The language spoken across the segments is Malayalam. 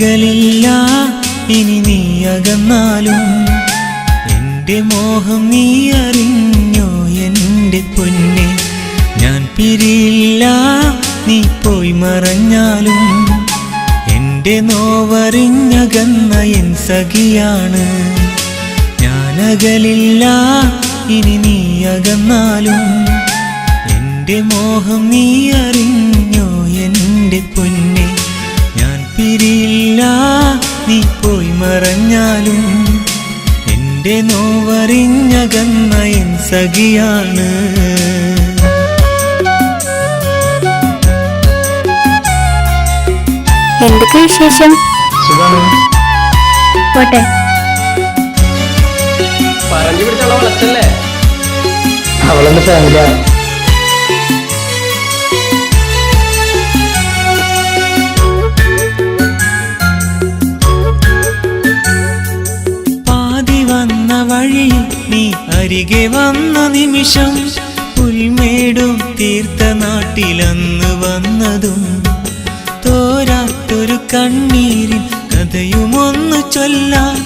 ഞാനകലില്ല ഇനി നീ അകന്നാലും എന്റെ മോഹം നീ അറിഞ്ഞോ എന്റെ പൊന്നെ? ഞാൻ പിരിയില്ല നീ പോയി മറഞ്ഞാലും എന്റെ നോവറിഞ്ഞകന്ന എൻ സഖിയാണ്. ഞാനകലില്ല ഇനി നീ അകന്നാലും എന്റെ മോഹം നീ അറിഞ്ഞോ എന്റെ പൊന്നെ? നീ പോയി മറഞ്ഞാലും എന്റെ നോവറിഞ്ഞകന്ന എൻ സഖിയാണ്. എന്തൊക്കെ വിശേഷം? പോട്ടെ. പറഞ്ഞു പിടിച്ചുള്ള വളച്ചല്ലേ? അവളെന്റെ നിമിഷം പുൽമേടും തീർത്ത നാട്ടിലന്ന് വന്നതും തോരാത്തൊരു കണ്ണീരിൽ കഥയുമൊന്നു ചൊല്ലാൻ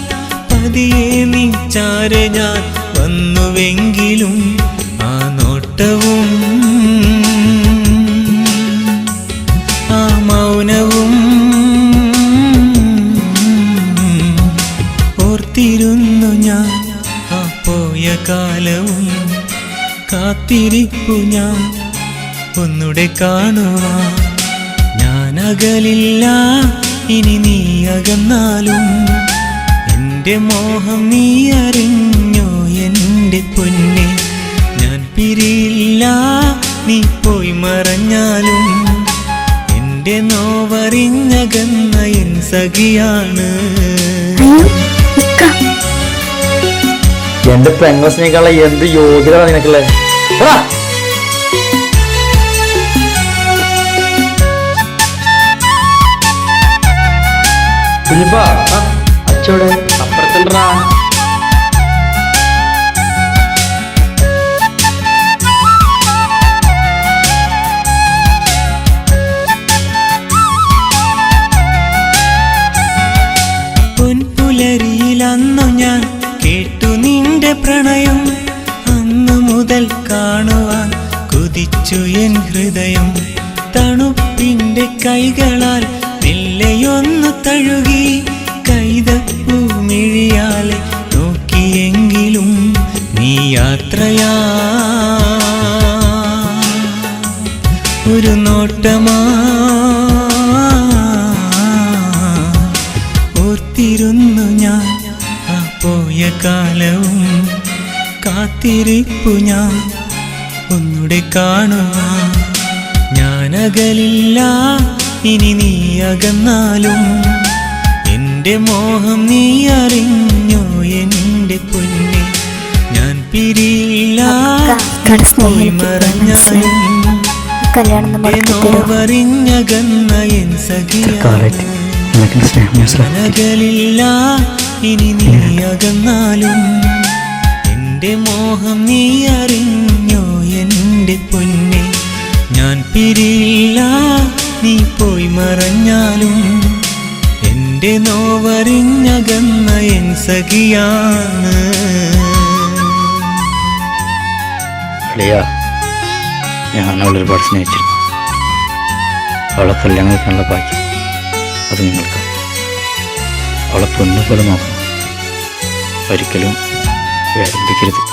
പതിയെ നീ ചാരെ ഞാൻ വന്നുവെങ്കിലും ആ നോട്ടവും കാത്തിരിപ്പു ഞാൻ. ഒന്നുടെ കാണുവാൻ ഞാൻ അകലില്ല ഇനി നീ അകന്നാലും എന്റെ മോഹം നീ അറിഞ്ഞോ? എന്റെ പൊന്നെ ഞാൻ പിരിയില്ല. നീ പോയി മറഞ്ഞാലും എന്റെ നോവറിഞ്ഞകന്ന എൻ സഖിയാണ്. എന്റെ പെങ്ങസിനേക്കാളെ എന്ത് യോഗ്യത നിനക്കുള്ളത് రా. కులిపా అచ్చోడే? കാണുവാൻ കുതിച്ചു എൻ ഹൃദയം. തണുപ്പിന്റെ കൈകളാൽ മെല്ലെയൊന്നു തഴുകി. കാത്തിരിപ്പു ഞാൻ. ഒന്നുടെ കാണുവാൻ ഞാനകലില്ല ഇനി നീ അകന്നാലും. എന്റെ മോഹം നീ അറിഞ്ഞോ എന്റെ പൊന്നെ ഞാൻ പിരിയില്ല. മറഞ്ഞാലും നോവറിഞ്ഞകന്ന എൻ മനകളില്ല ഇനി നീ അകന്നാലും. എന്റെ മോഹം നീ അറിഞ്ഞോ? എന്റെ പൊന്നെ ഞാൻ പിരിയില്ല. നീ പോയി മറഞ്ഞാലും എന്റെ നോവറിഞ്ഞകന്ന എൻ സഖിയാണ്. ഞാൻ സ്നേഹിച്ചിരുന്നു. അവളെ ഭാഗ്യം അത് നിങ്ങൾക്ക് അവളെ നോക്കണം. ഒരിക്കലും ve bir